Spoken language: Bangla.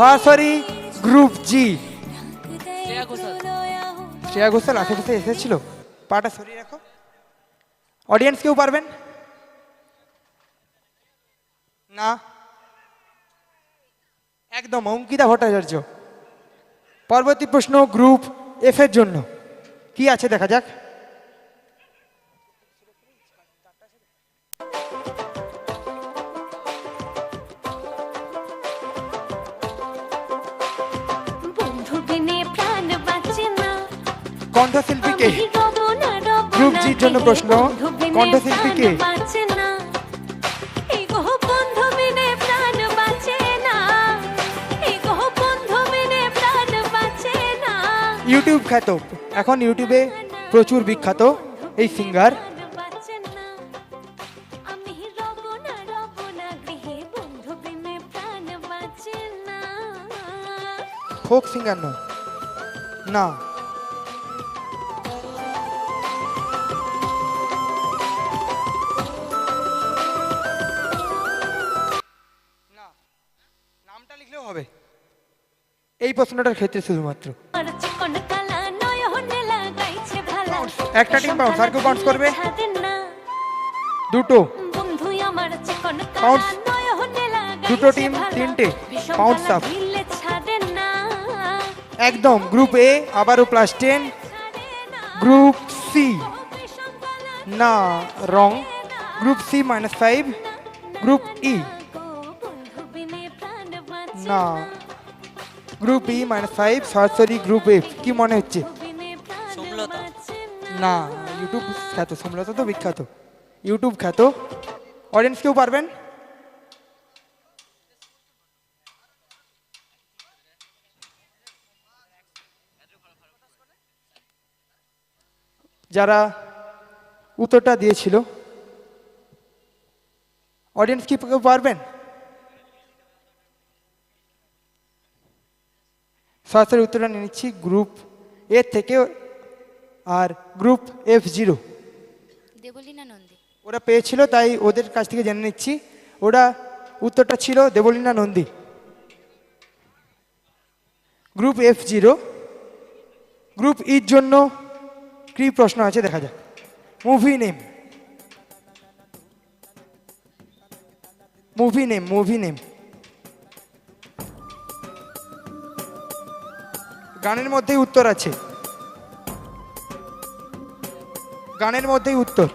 সরাসরি গ্রুপ জি শ্রেয়া ঘোষাল। আশেপাশে এসেছিল। পাটা সরিয়ে রাখো। অডিয়েন্স কেউ পারবেন? না? একদম অঙ্কিতা ভট্টাচার্য। পরবর্তী প্রশ্ন গ্রুপ এফ এর জন্য। কি আছে দেখা যাক? গো বন্ধু বিনে প্রাণ বাঁচে না। ইউটিউব খ্যাত। এখন ইউটিউবে প্রচুর বিখ্যাত এই সিঙ্গার। প্রাণ বাঁচে না। নামটা লিখলেও হবে। এই প্রশ্নটার ক্ষেত্রে শুধুমাত্র। একটা team bounce, আর কেউ bounce করবে? দুটো। দুটো ভালা। তিনটে। ছাড়ে না। একদম গ্রুপ এ আবারও প্লাস টেন গ্রুপ সি না wrong group C minus five group E না। গ্রুপ ই মাইনাস ফাইভ সরাসরি গ্রুপ এফ কি মনে হচ্ছে? সোমলতা। না ইউটিউব খ্যাত সমলতা তো বিখ্যাত। ইউটিউব খ্যাত। অডিয়েন্স কেউ পারবেন? যারা উত্তরটা দিয়েছিল অডিয়েন্স কি পারবেন? সরাসরি উত্তরটা নিয়ে নিচ্ছি গ্রুপ এ থেকে আর group F zero Debalina Nandi. ওরা পেয়েছিল তাই ওদের কাছ থেকে জেনে নিচ্ছি। ওরা উত্তরটা ছিল Debalina Nandi. Group F zero group ইর জন্য কি প্রশ্ন আছে দেখা যাক। Movie name movie name movie name গানের মধ্যেই উত্তর আছে। গানের মধ্যেই উত্তর।